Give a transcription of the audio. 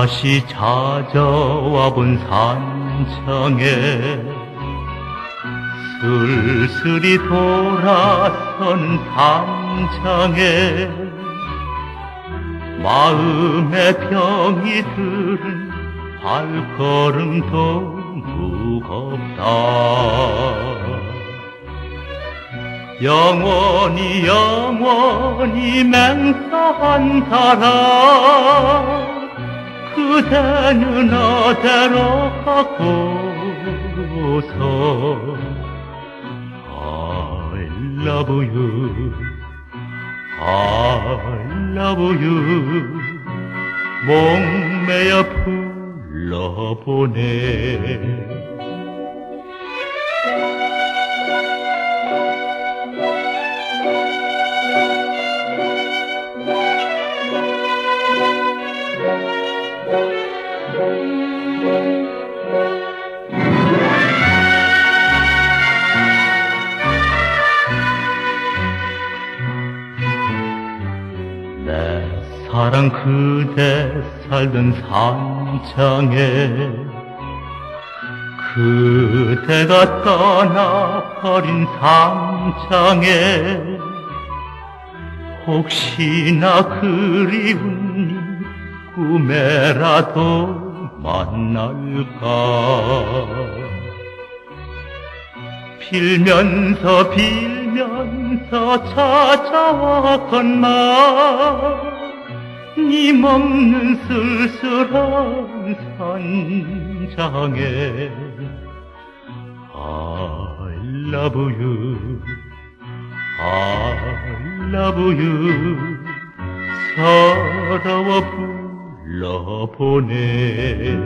다시 찾아와 본 산청에 쓸쓸히 돌아선 단창에 마음의 병이 들은 발걸음도 무겁다. 영원히 영원히 맹세한 사랑 그대는 어디로 가고서. I love you. I love you. 목매여 불러보네 사랑 그대 살던 산창에 그대가 떠나버린 산창에 혹시나 그리운 꿈에라도 만날까? 빌면서 빌면서 찾아왔건만 님없는 쓸쓸한 산장에 I love you I love you. 서러워 불 러보네